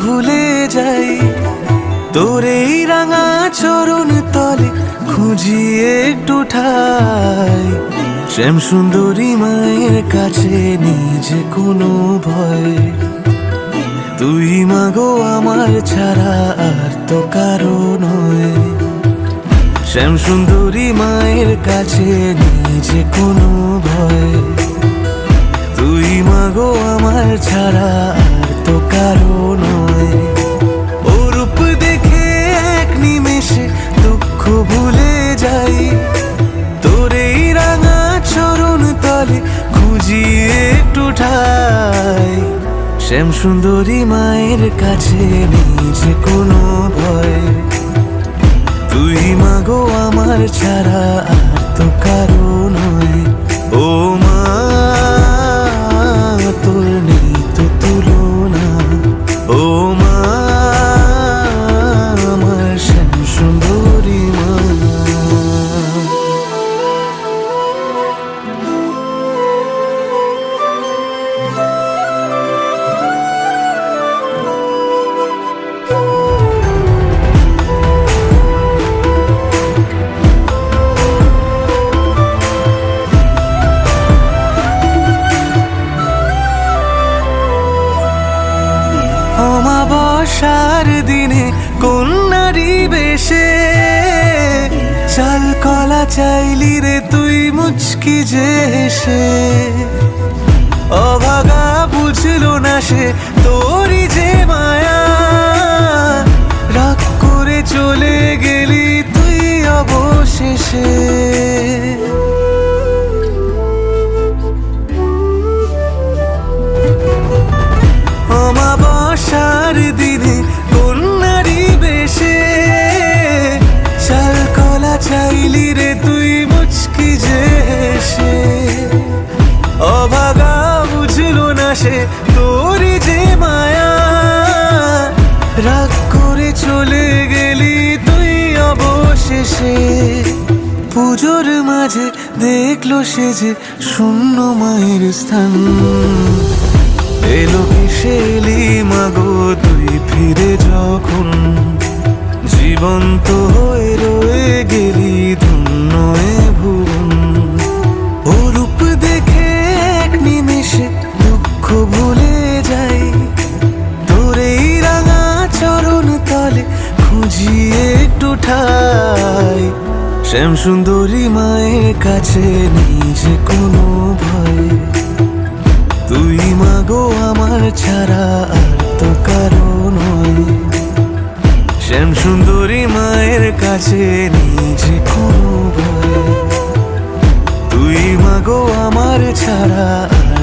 ভুলে যাই। তোর এই রাঙা চরণ তলে খুঁজি একটু ঠাই শ্যাম সুন্দরী মায়ের কাছে নিজে কোনো ভয়। তুই মাগো আমার ছাড়া আর তো কারও নয়। শ্যাম সুন্দরী মায়ের কাছে নিজে কোনো ভয়। মাগো আমার ছাড়া আর তো কারও নয়। দেখে এক নিমেষে দুঃখ ভুলে যাই। রাঙা শ্যাম সুন্দরী মায়ের কাছে নিজে কোনো ভয়। তুই মাগো আমার ছাড়া আর তো কারও অমাবস্যার দিনে কন্যারি বেশে? চাল, কলা চাইলি রে তুই মুচকি যে হেসে অভাগা বুঝলো না সে পুজোর মাঝে দেখল সে যে শূন্য মায়ের স্থান। এলো কিসেলি মাগো, তুই ফিরে যখন? জীবন্ত হয়ে রয়ে গেলি ধন্য এ ভুবন। ও দেখে এক নিমেষে দুঃখ ভুলে যাই। তোর রাঙা চরণ তলে খুঁজি একটু ঠাই। শ্যাম সুন্দরী মায়ের কাছে নিজে কোনো ভয়। তুই মাগো আমার ছাড়া আর তো কারও নয়। শ্যাম সুন্দরী মায়ের কাছে নিজে কোনো ভয়। তুই মাগো আমার ছাড়া আর